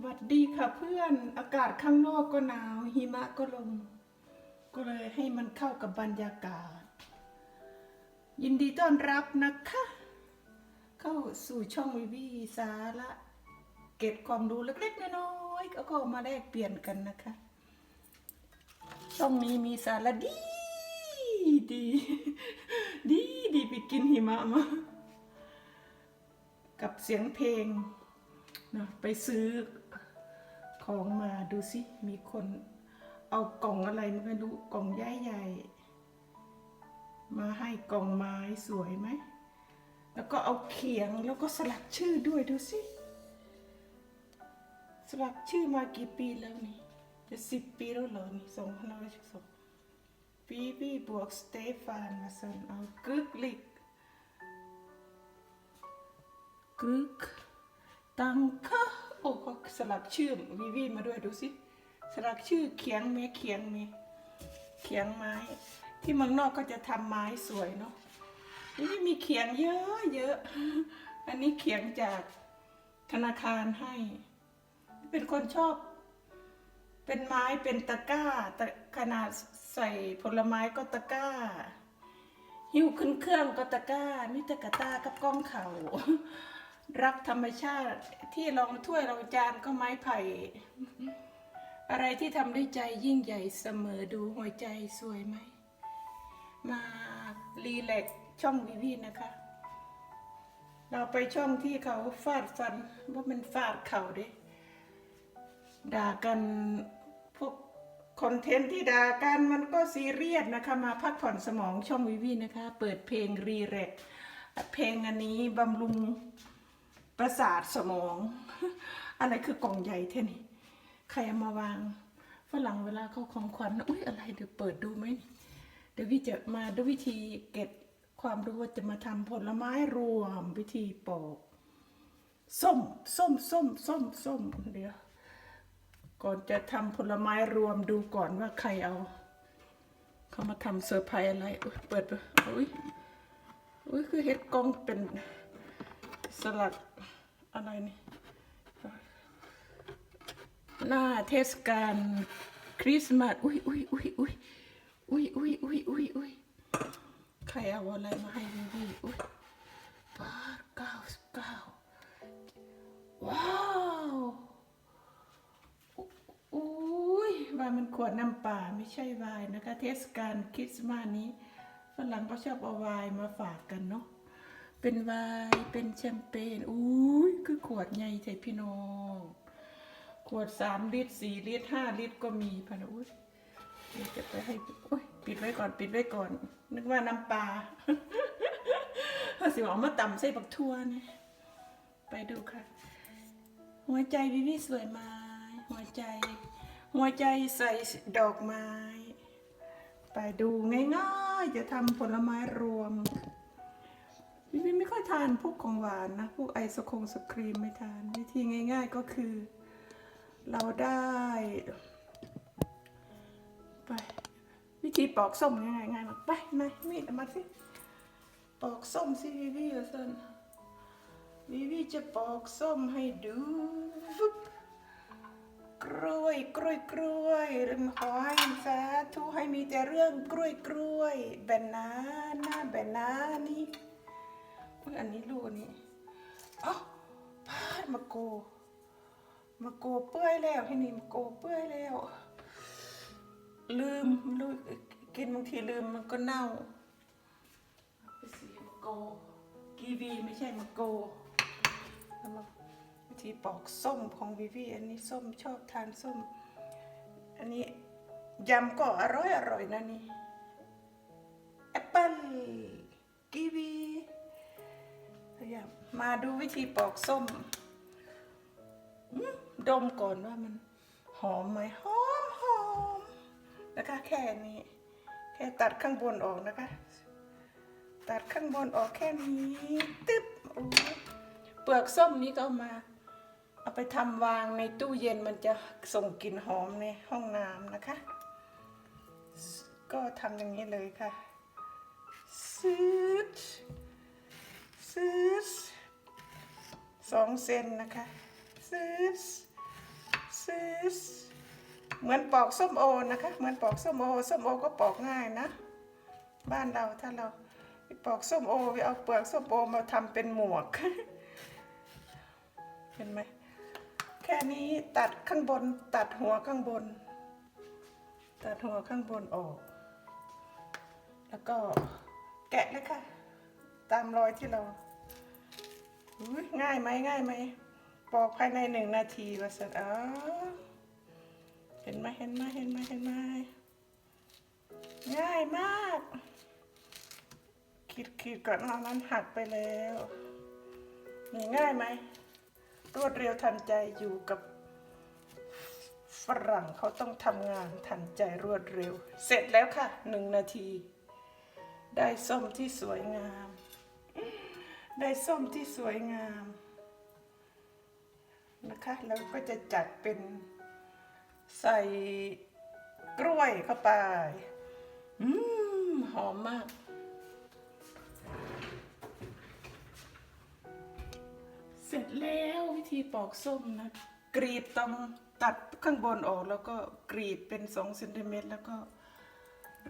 หวัดดีค่ะเพื่อนอากาศข้างนอกก็หนาวหิมะก็ลง ก็เลยให้มันเข้ากับบรรยากาศ ยินดีต้อนรับนะคะ เข้าสู่ช่องวิวีสาระเก็บความรู้เล็กๆน้อยๆก็ก็มาแลกเปลี่ยนกันนะคะช่องนี้มีสาระดีดีดีดีไปกินหิมะมากับเสียงเพลงนะไปซื้อ ของมาดูสิ มีคนเอากล่องอะไรไม่รู้กล่องใหญ่ๆมาให้กล่องไม้สวยไหม แล้วก็เอาเขียงแล้วก็สลักชื่อด้วยดูสิ สลักชื่อมากี่ปีแล้วนี่ จะสิบปีแล้วเหรอนี่สองพันห้าร้อยสิบสองปีปีบวกสเตฟานมาสันเอากึกลิกกรึกตังคะโอ้ก็สลักชื่อวีวีมาด้วยดูสิสลักชื่อเขียงเมเขียงเมเขียงไม้ ที่เมืองนอกก็จะทำไม้สวยเนาะนี่มีเขียงเยอะเยอะ อันนี้เขียงจากธนาคารให้ เป็นคนชอบ เป็นไม้เป็นตะกร้าขนาดใส่ผลไม้ก็ตะกร้า หิ้วขึ้นเครื่องก็ตะกร้ามิตรกะตากับกล้องเข่า รักธรรมชาติที่รองถ้วยรองจานก็ไม้ไผ่ อะไรที่ทำด้วยใจยิ่งใหญ่เสมอดูหัวใจสวยไหม มารีแลกช่องวิวีนะคะ เราไปช่องที่เขาฟาดฟันว่ามันฟาดเข่าด้ด่ากันพวกคอนเทนต์ที่ด่ากันมันก็ซีเรียสนะคะ มาพักผ่อนสมองช่องวิวีนะคะ เปิดเพลงรีแลกเพลงอันนี้บำรุง ประสาทสมอง อะไรคือกล่องใหญ่เท่นี่ใครมาวางฝรั่งเวลาเขาของขวัญอุ้ยอะไรเดี๋ยวเปิดดูไหมเดี๋ยววิจะมาดูวิธีเก็บความรู้ว่าจะมาทำผลไม้รวมวิธีปอกส้มส้มส้มส้มส้มเดี๋ยวก่อนจะทำผลไม้รวมดูก่อนว่าใครเอา เขามาทำเซอร์ไพรส์อะไรอุ๊ยเปิดไปอุ้ยอุ้ยคือเฮ็ดกล้องเป็น สลัดอะไรนี่หน้าเทศกาลคริสต์มาสอุ้ยอุ้ยอุ้ยอุ้ยอุ้ยอุ้ยอุ้ยอุ้ยอุ้ยใครเอาอะไรมาให้วีวีอุ้ยบาทเก้าสิบเก้าว้าวอุ้ยวายมันขวดน้ำป่าไม่ใช่วายนะคะ เทศกาลคริสต์มาสนี้ฝรั่งก็ชอบเอาไวายมาฝากกันเนาะ เป็นไวน์เป็นแชมเปญอุ้ยคือขวดใหญ่ใจพี่น้องขวดสามลิตรสี่ลิตรห้าลิตรก็มีพะนะอุ้ยเดี๋ยวจะไปให้โอ้ยปิดไว้ก่อนปิดไว้ก่อน นึกว่าน้ำปลาเอาสิเอามาต่ำใส่บักทั่วเนี่ยไปดูค่ะ หัวใจวิวิสวยไหมหัวใจ หัวใจใส่ดอกไม้ ไปดูง่ายๆจะทำผลไม้รวม วิวิไม่ค่อยทานพวกของหวานนะพวกไอศคงสครีมไม่ทาน วิธีง่าย ๆก็คือ เราได้ ไป วิธีปอกส้มง่ายๆง่ายมากไปมามีดมาสิปอกส้มสิวิวิละสันวิวิจะปอกส้มให้ดูกล้วยกล้วยกล้วยริมหอยสาธุให้มีแต่เรื่องกล้วยกล้วยแบนาน่าแบนานี่ อุ๊ยอันนี้ลูกอันนี้เอ้าพาดมาโก มาโกเปื่อยแล้วให้นี่มาโกเปื่อยแล้ว ลืมลูกกินบางทีลืมมันก็เน่าไปสีมะโก กีวีไม่ใช่มะโกแล้วมาวิธีปอกส้มของวีวีอันนี้ส้มชอบทานส้ม อันนี้ยำก็อร่อยอร่อยนะนี่แอปเปิ้ล พยายามาดูวิธีปอกส้ม ดมก่อนว่ามันหอมไหมหอมหอมนะคะแค่นี้ แค่ตัดข้างบนออกนะคะ ตัดข้างบนออกแค่นี้ตึ๊บโอ้เปลือกส้มนี้ก็มา เอาไปทำวางในตู้เย็นมันจะส่งกลิ่นหอมในห้องน้ำนะคะ ก็ทำอย่างนี้เลยค่ะซืด ซืดสองเซนนะคะซื้อ sis เหมือนปอกส้มโอนะคะ เหมือนปอกส้มโอส้มโอก็ปอกง่ายนะ บ้านเราถ้าเราปอกส้มโอไปเอาเปลือกส้มโอมาทำเป็นหมวก เห็นไหมแค่นี้ตัดข้างบนตัดหัวข้างบน ตัดหัวข้างบนออก แล้วก็แกะเลยค่ะ ตามรอยที่เรา ง่ายไหมง่ายไหมปอกภายในหนึ่งนาทีว่าสันอ๋อเห็นไหมเห็นไหมเห็นไหมเห็นไหมง่ายมากขีดขีดก่อนเอานั้นหักไปแล้วนี่ง่ายไหมรวดเร็วทันใจอยู่กับฝรั่งเขาต้องทำงานทันใจรวดเร็ว เสร็จแล้วค่ะหนึ่งนาที ได้ส้มที่สวยงาม ได้ส้มที่สวยงามนะคะ แล้วก็จะจัดเป็นใส่กล้วยเข้าไป อืม หอมมาก เสร็จแล้ววิธีปอกส้มนะ กรีดต้องตัดข้างบนออกแล้วก็กรีดเป็นสองเซนติเมตรแล้วก็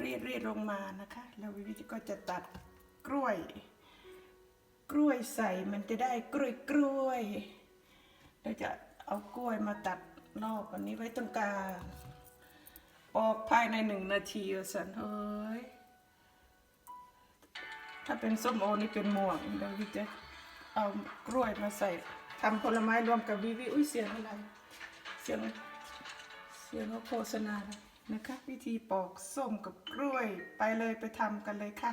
รีดรีดลงมานะคะ แล้ววิธีก็จะตัดกล้วย กล้วยใส่มันจะได้กล้วยกล้วยเราจะเอากล้วยมาตัดรอบอันนี้ไว้ตรงกลางปอกภายในหนึ่งนาทีสันเฮ้ยถ้าเป็นส้มโอนี่เป็นหมวกเดี๋ยววิจะเอากล้วยมาใส่ทำผลไม้รวมกับวิวิอุ้ยเสียงอะไร เสียงเสียงเขาโฆษณานะคะ วิธีปอกส้มกับกล้วยไปเลยไปทำกันเลยค่ะ